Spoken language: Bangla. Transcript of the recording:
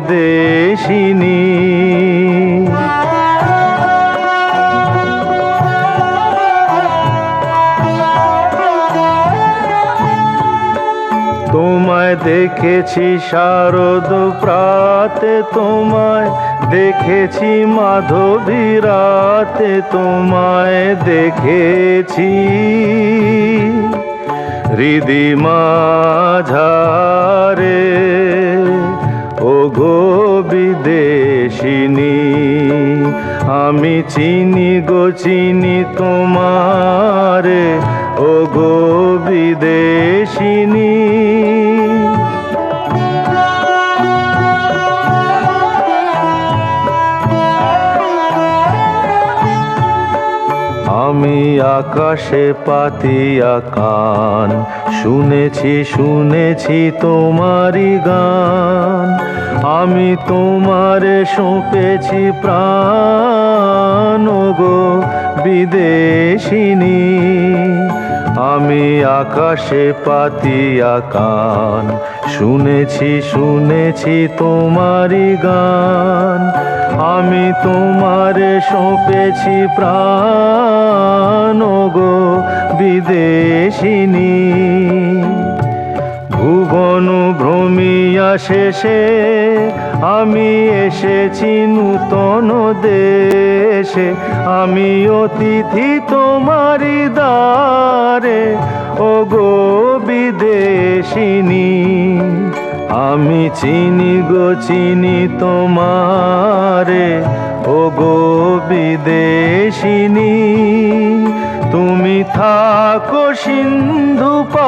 বিদেশিনী তোমায় দেখেছি শারদ প্রাতে তোমায় দেখেছি মাধবী রাতে তোমায় দেখেছি ও গো বিদেশিনী, আমি চিনি গো, চিনি তোমারে। ও গো বিদেশিনী, আমি আকাশে পাতিয়া কান। শুনেছি শুনেছি তোমারি গান। আমি তোমারে সঁপেছি প্রাণ গো বিদেশিনী। আমি আকাশে পাতিয়া কান, শুনেছি শুনেছি তোমারই গান। আমি তোমারে সঁপেছি প্রাণ গো বিদেশিনী। ভুবন ভ্রমিয়া শেষে আমি এসেছি নূতন দেশে। আমি অতিথি তোমারি দ্বারে। ও গো বিদেশিনী, আমি চিনি গো, চিনি তোমারে। ও গো বিদেশিনী, তুমি থাকো সিন্ধু পারে